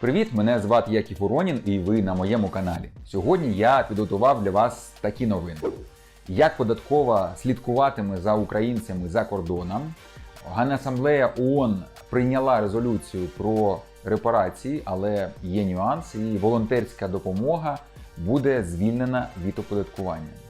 Привіт, мене звати Яків Уронін і ви на моєму каналі. Сьогодні я підготував для вас такі новини. Як податкова слідкуватиме за українцями за кордоном. Генасамблея ООН прийняла резолюцію про репарації, але є нюанс, і волонтерська допомога буде звільнена від оподаткування.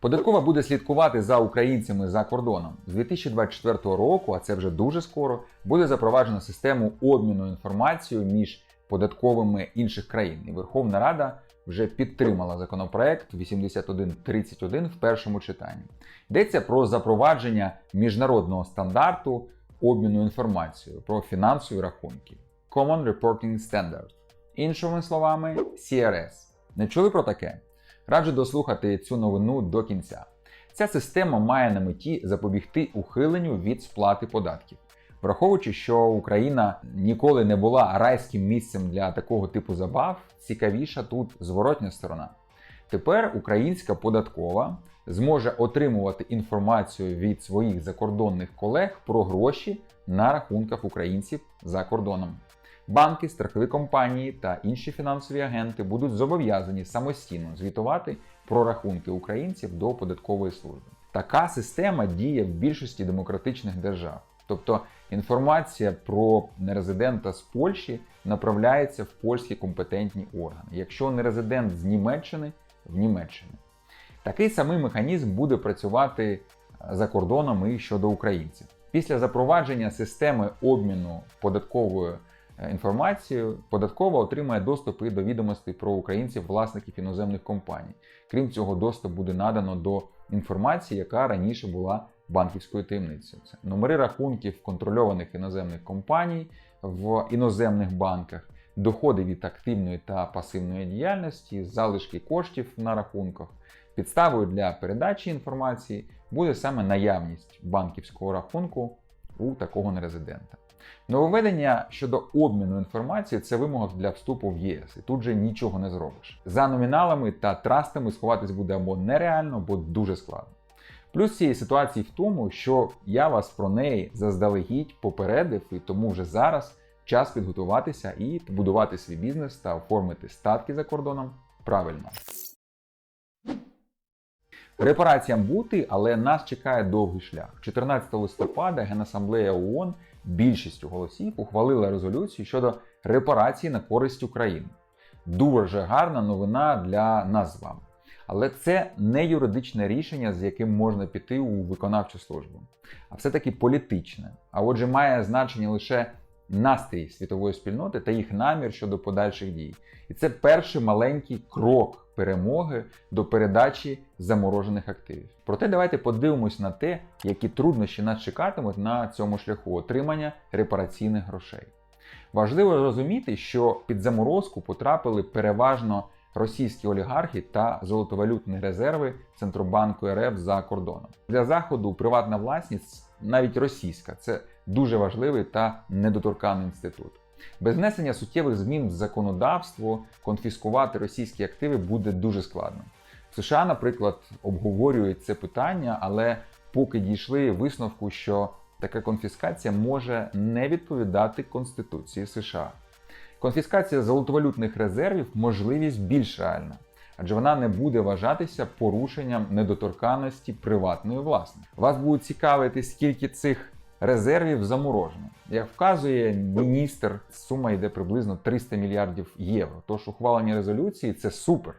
Податкова буде слідкувати за українцями за кордоном. З 2024 року, а це вже дуже скоро, буде запроваджена систему обміну інформацією між податковими інших країн. І Верховна Рада вже підтримала законопроект 8131 в першому читанні. Йдеться про запровадження міжнародного стандарту обміну інформацією про фінансові рахунки Common Reporting Standard. Іншими словами, CRS. Не чули про таке? Раджу дослухати цю новину до кінця. Ця система має на меті запобігти ухиленню від сплати податків. Враховуючи, що Україна ніколи не була райським місцем для такого типу забав, цікавіша тут зворотня сторона. Тепер українська податкова зможе отримувати інформацію від своїх закордонних колег про гроші на рахунках українців за кордоном. Банки, страхові компанії та інші фінансові агенти будуть зобов'язані самостійно звітувати про рахунки українців до податкової служби. Така система діє в більшості демократичних держав. Тобто інформація про нерезидента з Польщі направляється в польські компетентні органи. Якщо нерезидент з Німеччини в Німеччині. Такий самий механізм буде працювати за кордоном і щодо українців. Після запровадження системи обміну податковою інформацією, податкова отримає доступ і до відомостей про українців, власників іноземних компаній. Крім цього, доступ буде надано до інформації, яка раніше була банківською таємницею. Це номери рахунків контрольованих іноземних компаній в іноземних банках, доходи від активної та пасивної діяльності, залишки коштів на рахунках. Підставою для передачі інформації буде саме наявність банківського рахунку у такого нерезидента. Нововведення щодо обміну інформації це вимога для вступу в ЄС, і тут же нічого не зробиш. За номіналами та трастами сховатись буде або нереально, або дуже складно. Плюс цієї ситуації в тому, що я вас про неї заздалегідь попередив, і тому вже зараз час підготуватися і побудувати свій бізнес та оформити статки за кордоном правильно. Репараціям бути, але нас чекає довгий шлях. 14 листопада Генасамблея ООН більшістю голосів ухвалила резолюцію щодо репарації на користь України. Дуже гарна новина для нас з вами. Але це не юридичне рішення, з яким можна піти у виконавчу службу, а все-таки політичне. А отже, має значення лише настрій світової спільноти та їх намір щодо подальших дій. І це перший маленький крок перемоги до передачі заморожених активів. Проте давайте подивимось на те, які труднощі нас чекатимуть на цьому шляху отримання репараційних грошей. Важливо розуміти, що під заморозку потрапили переважно російські олігархи та золотовалютні резерви Центробанку РФ за кордоном. Для заходу приватна власність, навіть російська, це дуже важливий та недоторканий інститут. Без внесення суттєвих змін в законодавство конфіскувати російські активи буде дуже складно. В США, наприклад, обговорюють це питання, але поки дійшли висновку, що така конфіскація може не відповідати Конституції США. Конфіскація золотовалютних резервів можливість більш реальна, адже вона не буде вважатися порушенням недоторканності приватної власності. Вас буде цікавити, скільки цих резервів заморожено. Як вказує міністр, сума йде приблизно 300 мільярдів євро. Тож ухвалення резолюції це супер.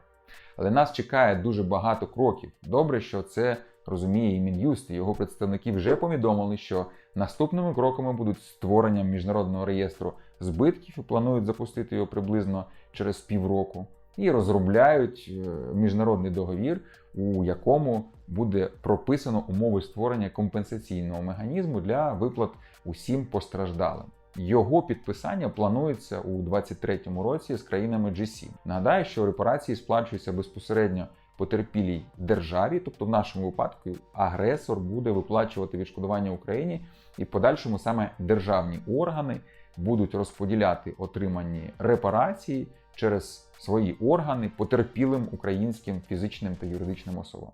Але нас чекає дуже багато кроків. Добре, що це розуміє і Мін'юст, і його представники вже повідомили, що наступними кроками будуть створення міжнародного реєстру збитків і планують запустити його приблизно через півроку. І розробляють міжнародний договір, у якому буде прописано умови створення компенсаційного механізму для виплат усім постраждалим. Його підписання планується у 2023 році з країнами G7. Нагадаю, що репарації сплачуються безпосередньо потерпілій державі, тобто в нашому випадку агресор буде виплачувати відшкодування Україні, і в подальшому саме державні органи будуть розподіляти отримані репарації через свої органи потерпілим українським фізичним та юридичним особам.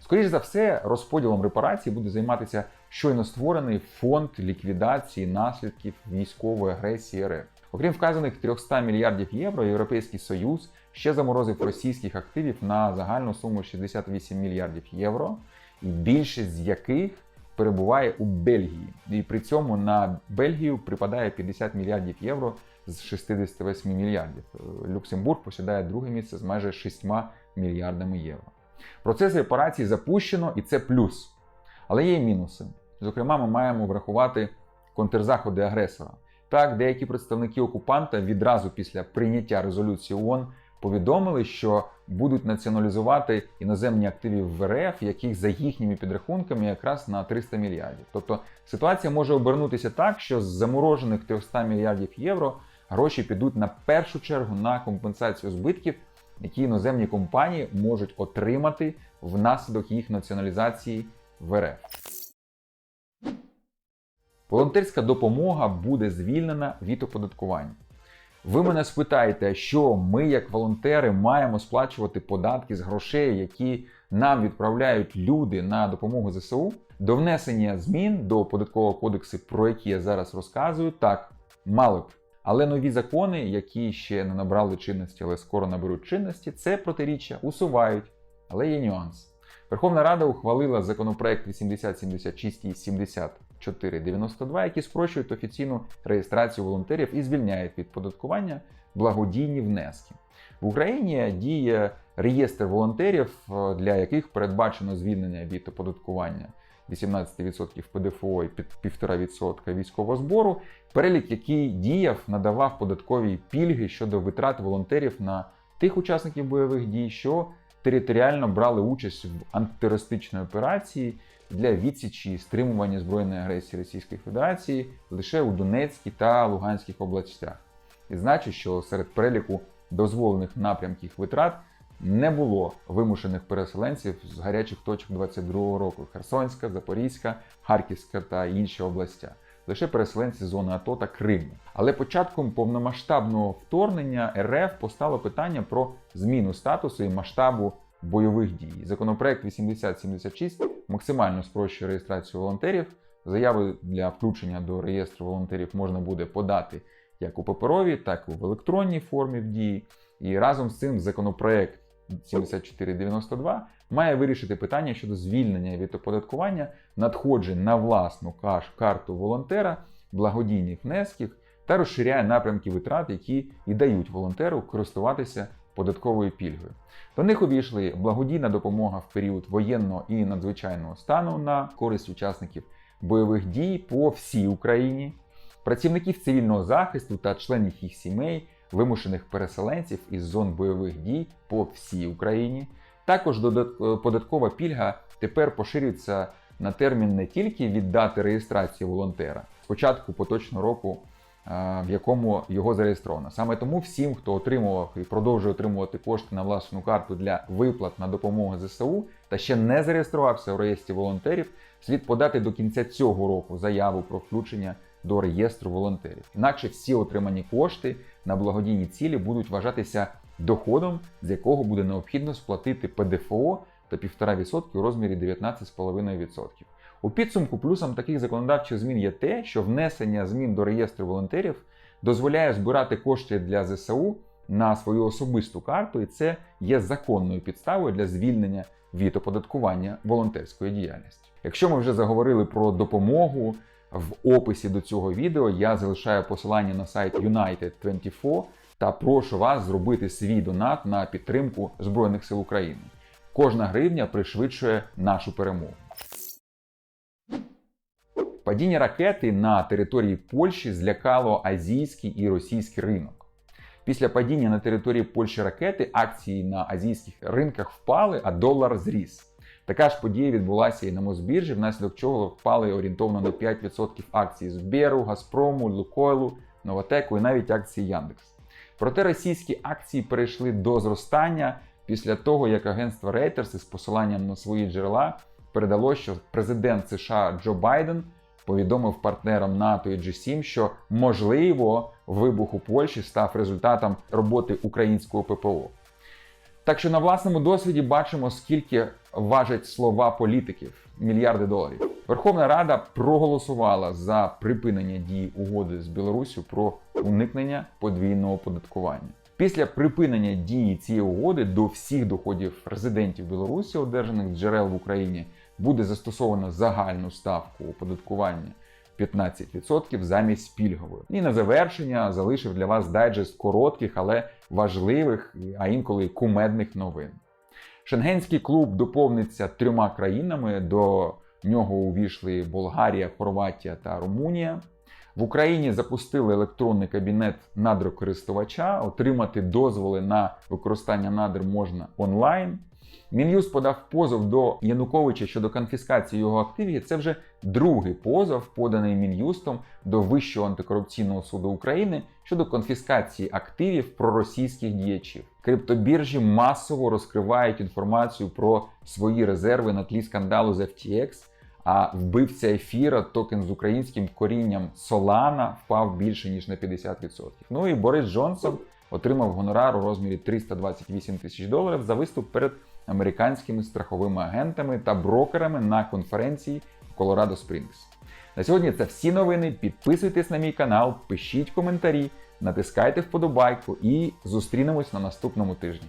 Скоріше за все, розподілом репарацій буде займатися щойно створений фонд ліквідації наслідків військової агресії РФ. Окрім вказаних 300 мільярдів євро, Європейський Союз ще заморозив російських активів на загальну суму 68 мільярдів євро, і більшість з яких перебуває у Бельгії. І при цьому на Бельгію припадає 50 мільярдів євро з 68 мільярдів. Люксембург посідає друге місце з майже 6 мільярдами євро. Процес репарації запущено, і це плюс. Але є й мінуси. Зокрема, ми маємо врахувати контрзаходи агресора. Так, деякі представники окупанта відразу після прийняття резолюції ООН повідомили, що будуть націоналізувати іноземні активи в РФ, яких за їхніми підрахунками якраз на 300 мільярдів. Тобто ситуація може обернутися так, що з заморожених 300 мільярдів євро гроші підуть на першу чергу на компенсацію збитків, які іноземні компанії можуть отримати внаслідок їх націоналізації в РФ. Волонтерська допомога буде звільнена від оподаткування. Ви мене спитаєте, що ми, як волонтери, маємо сплачувати податки з грошей, які нам відправляють люди на допомогу ЗСУ. До внесення змін до податкового кодексу, про які я зараз розказую, так мали б. Але нові закони, які ще не набрали чинності, але скоро наберуть чинності, це протиріччя усувають. Але є нюанс. Верховна Рада ухвалила законопроект 8076 і 7492, які спрощують офіційну реєстрацію волонтерів і звільняють від податкування благодійні внески. В Україні діє реєстр волонтерів, для яких передбачено звільнення від оподаткування 18% ПДФО і 1,5% військового збору, перелік, який діяв, надавав податкові пільги щодо витрат волонтерів на тих учасників бойових дій, що територіально брали участь в антитерористичній операції для відсічі і стримування збройної агресії Російської Федерації лише у Донецькій та Луганських областях. І значить, що серед переліку дозволених напрямків витрат не було вимушених переселенців з гарячих точок 22-го року: Херсонська, Запорізька, Харківська та інші областя. Лише переселенці зони АТО та Криму. Але початком повномасштабного вторгнення РФ постало питання про зміну статусу і масштабу бойових дій. Законопроект 8076 максимально спрощує реєстрацію волонтерів. Заяви для включення до реєстру волонтерів можна буде подати як у паперовій, так і в електронній формі в дії. І разом з цим законопроект 7492 має вирішити питання щодо звільнення від оподаткування надходжень на власну карту волонтера, благодійних внесків та розширяє напрямки витрат, які і дають волонтеру користуватися податковою пільгою. До них увійшли благодійна допомога в період воєнного і надзвичайного стану на користь учасників бойових дій по всій Україні, працівників цивільного захисту та членів їх сімей, вимушених переселенців із зон бойових дій по всій Україні. Також податкова пільга тепер поширюється на термін не тільки від дати реєстрації волонтера, спочатку поточного року в якому його зареєстровано. Саме тому всім, хто отримував і продовжує отримувати кошти на власну карту для виплат на допомогу ЗСУ та ще не зареєструвався в реєстрі волонтерів, слід подати до кінця цього року заяву про включення до реєстру волонтерів. Інакше всі отримані кошти на благодійні цілі будуть вважатися доходом, з якого буде необхідно сплатити ПДФО та 1,5% у розмірі 19,5%. У підсумку плюсом таких законодавчих змін є те, що внесення змін до реєстру волонтерів дозволяє збирати кошти для ЗСУ на свою особисту карту, і це є законною підставою для звільнення від оподаткування волонтерської діяльності. Якщо ми вже заговорили про допомогу, в описі до цього відео я залишаю посилання на сайт United24 та прошу вас зробити свій донат на підтримку Збройних сил України. Кожна гривня пришвидшує нашу перемогу. Падіння ракети на території Польщі злякало азійський і російський ринок. Після падіння на території Польщі ракети акції на азійських ринках впали, а долар зріс. Така ж подія відбулася і на Мосбіржі, внаслідок чого впали орієнтовно на 5% акцій Зберу, Газпрому, Лукойлу, Новотеку і навіть акції Яндекс. Проте російські акції перейшли до зростання після того, як агентство Reuters із посиланням на свої джерела передало, що президент США Джо Байден повідомив партнерам НАТО і G7, що можливо вибух у Польщі став результатом роботи українського ППО. Так що на власному досвіді бачимо, скільки важать слова політиків мільярди доларів. Верховна Рада проголосувала за припинення дії угоди з Білоруссю про уникнення подвійного оподаткування. Після припинення дії цієї угоди до всіх доходів резидентів Білорусі, одержаних джерел в Україні, буде застосовано загальну ставку оподаткування 15% замість пільгової. І на завершення залишив для вас дайджест коротких, але важливих, а інколи кумедних новин. Шенгенський клуб доповниться трьома країнами. До нього увійшли Болгарія, Хорватія та Румунія. В Україні запустили електронний кабінет надрокористувача. Отримати дозволи на використання надр можна онлайн. Мін'юст подав позов до Януковича щодо конфіскації його активів. Це вже другий позов, поданий Мін'юстом до Вищого антикорупційного суду України щодо конфіскації активів проросійських діячів. Криптобіржі масово розкривають інформацію про свої резерви на тлі скандалу з FTX, а вбивця ефіра, токен з українським корінням Solana, впав більше ніж на 50%. Ну і Борис Джонсон отримав гонорар у розмірі 328 тисяч доларів за виступ перед американськими страховими агентами та брокерами на конференції в Колорадо Спрінгс. На сьогодні це всі новини. Підписуйтесь на мій канал, пишіть коментарі, натискайте вподобайку і зустрінемось на наступному тижні.